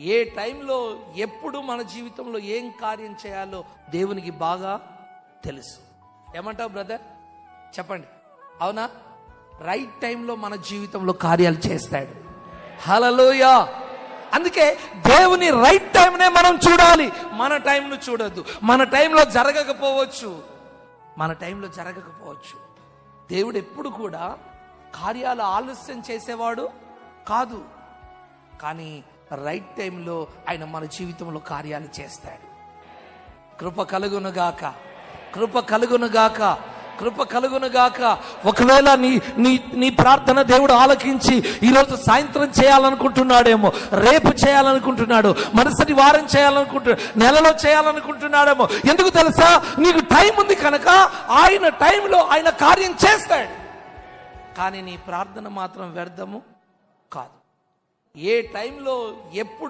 ఏ టైంలో ఎప్పుడు మన జీవితంలో ఏం కార్యం చేయాలో దేవునికి బాగా తెలుసు. ఏమంటావు బ్రదర్? చెప్పండి. అవునా? రైట్ టైంలో మన జీవితంలో కార్యాలు చేస్తాడు. హలలోయా అందుకే దేవుని రైట్ టైంనే మనం చూడాలి. మన టైంను చూడద్దు. మన టైంలో జరగకపోవచ్చు. మన టైంలో జరగకపోవచ్చు. దేవుడు ఎప్పుడు కూడా కార్యాలు ఆలస్యం చేసేవాడు కాదు. కానీ రైట్ టైంలో ఆయన మన జీవితంలో కార్యాలు చేస్తాడు. కృప కలుగునుగాక కృప కలుగునుగాక కృప కలుగునుగాక ఒకవేళ నీ నీ నీ ప్రార్థన దేవుడు ఆలకించి ఈరోజు సాయంత్రం చేయాలనుకుంటున్నాడేమో రేపు చేయాలనుకుంటున్నాడు మరుసటి వారం చేయాలనుకుంటున్నాడు నెలలో చేయాలనుకుంటున్నాడేమో ఎందుకు తెలుసా? నీకు టైం ఉంది కనుక ఆయన టైంలో ఆయన కార్యం చేస్తాడు. కానీ నీ ప్రార్థన మాత్రం వ్యర్థము కాదు. ఏ టైంలో ఎప్పుడు